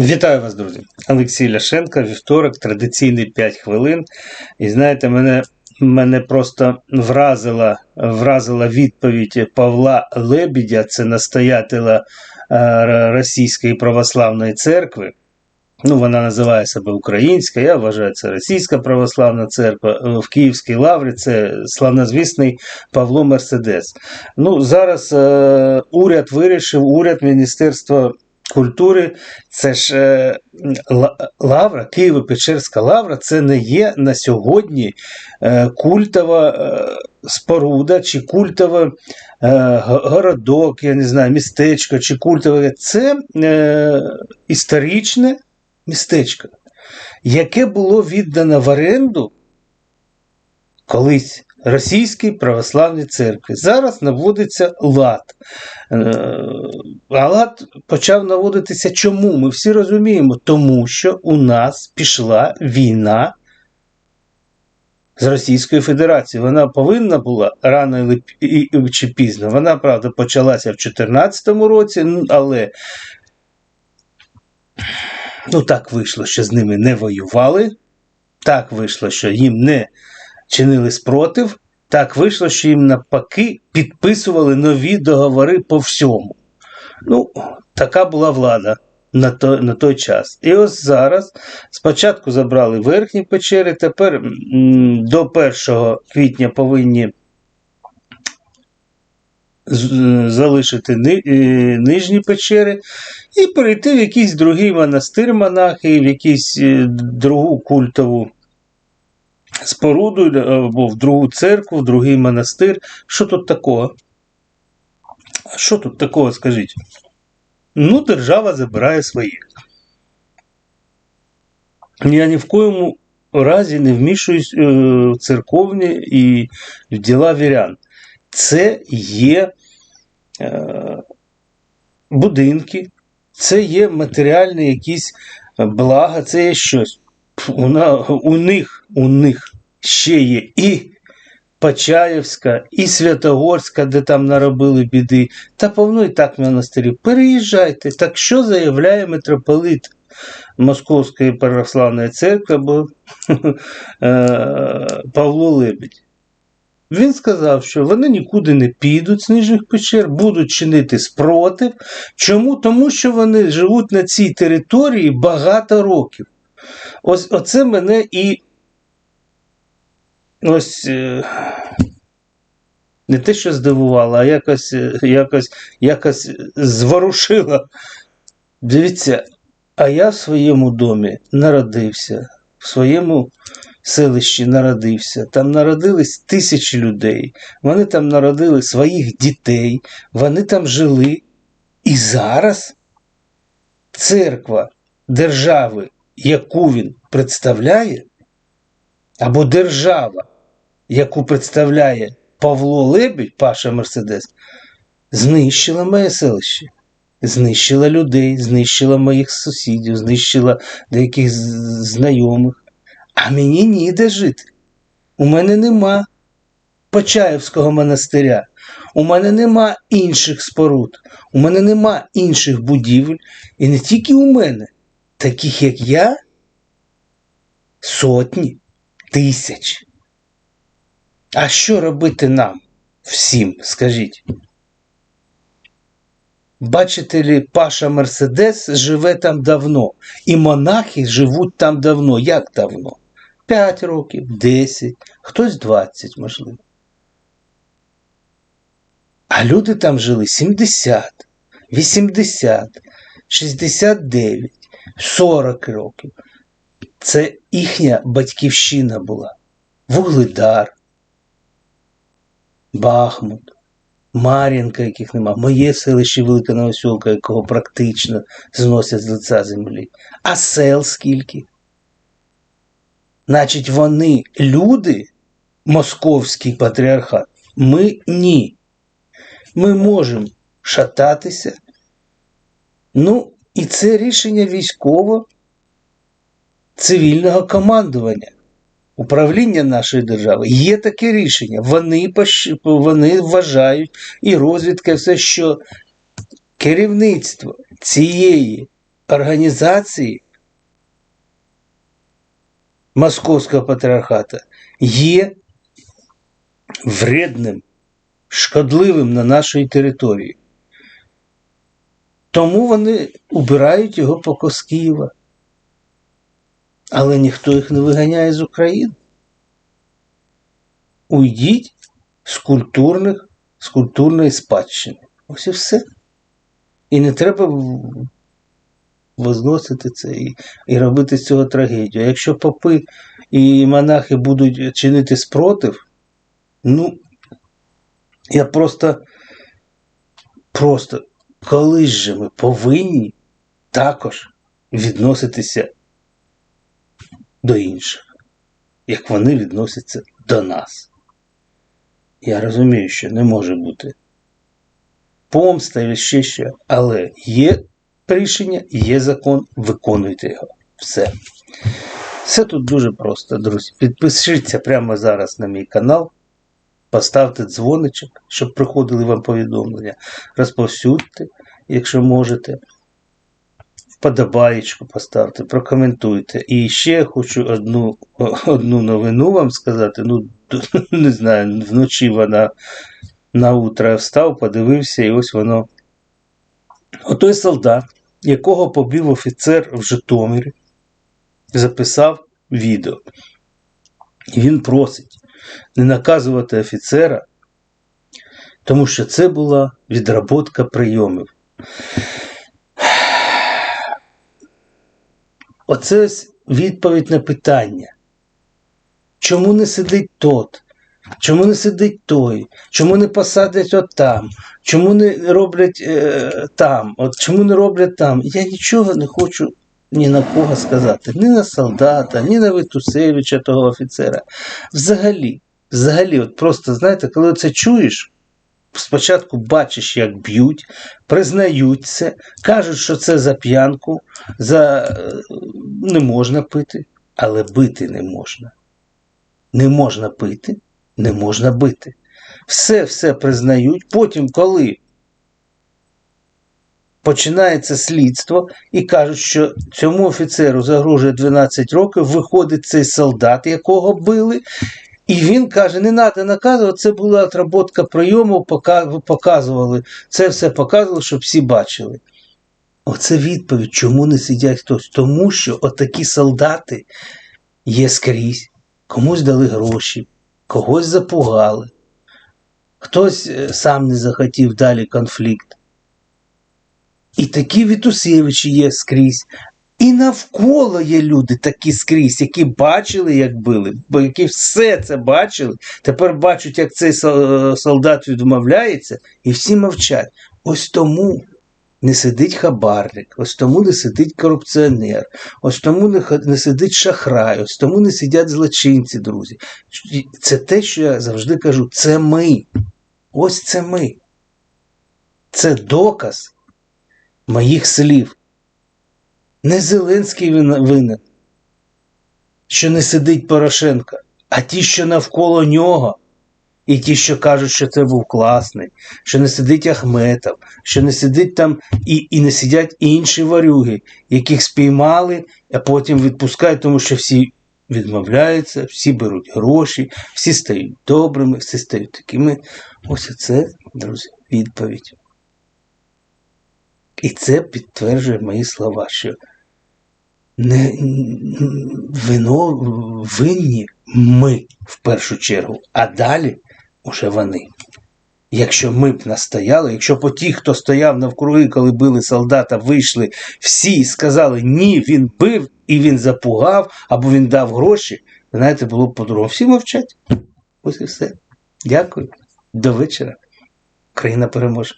Вітаю вас, друзі! Олексій Ляшенко, вівторок, традиційний 5 хвилин. І знаєте, мене, мене просто вразила, вразила відповідь Павла Лебідя, це настоятеля е, Російської православної церкви. Ну, вона називає себе Українська, я вважаю, це Російська православна церква. Е, В Київській лаврі це славнозвісний Павло Мерседес. Ну, зараз е, уряд вирішив, уряд Міністерства культури, це ж е, лавра, Києво-Печерська лавра, це не є на сьогодні е, культова е, споруда чи культове городок, я не знаю, містечко чи культове. Це історичне містечко, яке було віддано в оренду колись Російській православній церкві. Зараз наводиться лад. Е, А лад почав наводитися чому? Ми всі розуміємо, тому що у нас пішла війна з Російською Федерацією. Вона повинна була рано чи пізно. Вона, правда, почалася в 2014 році, але ну, так вийшло, що з ними не воювали. Так вийшло, що їм не чинили спротив. Так вийшло, що їм навпаки підписували нові договори по всьому. Ну, така була влада на той, на той час. І ось зараз спочатку забрали верхні печери, тепер до 1 квітня повинні залишити ни- е, нижні печери і перейти в якийсь другий монастир монахи, в якийсь е, другу культову споруду е, або в другу церкву, в другий монастир. Що тут такого? Що тут такого, скажіть? Ну, держава забирає своє. Я ні в коєму разі не вмішуюсь е, в церковні і в діла вірян. Це є е, будинки, це є матеріальні якісь блага, це є щось. У них, у них ще є і Почаївська, і Святогорська, де там наробили біди, та повно і так монастирів. Переїжджайте. Так що заявляє митрополит Московської православної церкви або е, Павло Лебедь? Він сказав, що вони нікуди не підуть з нижніх печер, будуть чинити спротив. Чому? Тому що вони живуть на цій території багато років. Ось оце мене і ось е, не те, що здивувало, а якось, е, якось, якось зворушило. Дивіться, а я в своєму домі народився, в своєму селищі народився. Там народились тисячі людей. Вони там народили своїх дітей, вони там жили. І зараз церква держави, яку він представляє, або держава, яку представляє Павло Лебідь, Паша Мерседес, знищила моє селище. Знищила людей, знищила моїх сусідів, знищила деяких знайомих. А мені ніде жити. У мене нема Почаївського монастиря, у мене нема інших споруд, у мене нема інших будівель. І не тільки у мене, таких як я, сотні тисяч. А що робити нам всім, скажіть? Бачите ли, Паша Мерседес живе там давно, і монахи живуть там давно. Як давно? 5 років, 10, хтось 20, можливо. А люди там жили 70, 80, 69, 40 років. Це їхня батьківщина була. Вугледар, Бахмут, Мар'їнка, яких нема, моє селище Велика Новосілка, якого практично зносять з лиця землі. А сел скільки? Значить, вони люди, московський патріархат, ми ні. Ми можемо шататися. Ну, і це рішення військово цивільного командування. Управління нашої держави є таке рішення. Вони, вони вважають, і розвідка, і все, що керівництво цієї організації Московського патріархата є вредним, шкодливим на нашій території. Тому вони убирають його з Києва. Але ніхто їх не виганяє з України. Уйдіть з культурних, з культурної спадщини. Ось і все. І не треба возносити це і, і робити з цього трагедію. А якщо попи і монахи будуть чинити спротив, ну, я просто, просто, колись же ми повинні також відноситися до інших, як вони відносяться до нас. Я розумію, що не може бути помста і ще що, але є рішення, є закон, виконуйте його. Все. Все тут дуже просто, друзі. Підпишіться прямо зараз на мій канал, поставте дзвоничок, щоб приходили вам повідомлення. Розповсюдьте, якщо можете. Вподобаєчку поставте, прокоментуйте. І ще хочу одну, одну новину вам сказати. Ну, не знаю, вночі вона на утро встав, подивився, і ось воно. Отой солдат, якого побив офіцер в Житомирі, записав відео. Він просить не наказувати офіцера, тому що це була відработка прийомів. Оце відповідь на питання. Чому не сидить тот? Чому не сидить той? Чому не посадять от там? Чому не роблять е, там? От чому не роблять там? Я нічого не хочу ні на кого сказати. Ні на солдата, ні на Витусевича, того офіцера. Взагалі, взагалі, от просто знаєте, коли це чуєш, спочатку бачиш, як б'ють, признають це, кажуть, що це за п'янку, за е, не можна пити, але бити не можна. Не можна пити, не можна бити. Все все признають. Потім, коли починається слідство і кажуть, що цьому офіцеру загрожує 12 років, виходить цей солдат, якого били, і він каже: не треба наказувати, це була отработка прийому, показували. Це все показували, щоб всі бачили. Оце відповідь, чому не сидять хтось. Тому що отакі солдати є скрізь. Комусь дали гроші, когось запугали, хтось е, сам не захотів далі конфлікт. І такі Вітусевичі є скрізь. І навколо є люди такі скрізь, які бачили, як били, бо які все це бачили, тепер бачать, як цей солдат відмовляється, і всі мовчать. Ось тому не сидить хабарник, ось тому не сидить корупціонер, ось тому не, сидить шахрай, ось тому не сидять злочинці, друзі. Це те, що я завжди кажу, це ми. Ось це ми. Це доказ моїх слів. Не Зеленський винен, що не сидить Порошенко, а ті, що навколо нього. І ті, що кажуть, що це був класний, що не сидить Ахметов, що не сидить там і, і не сидять інші варюги, яких спіймали, а потім відпускають, тому що всі відмовляються, всі беруть гроші, всі стають добрими, всі стають такими. Ось це, друзі, відповідь. І це підтверджує мої слова, що не вино винні ми в першу чергу, а далі уже вони. Якщо ми б настояли, якщо по ті, хто стояв навкруги, коли били солдата, вийшли всі і сказали, ні, він бив і він запугав, або він дав гроші, знаєте, було б по-другому. Всі мовчать. Ось і все. Дякую. До вечора. Країна переможе.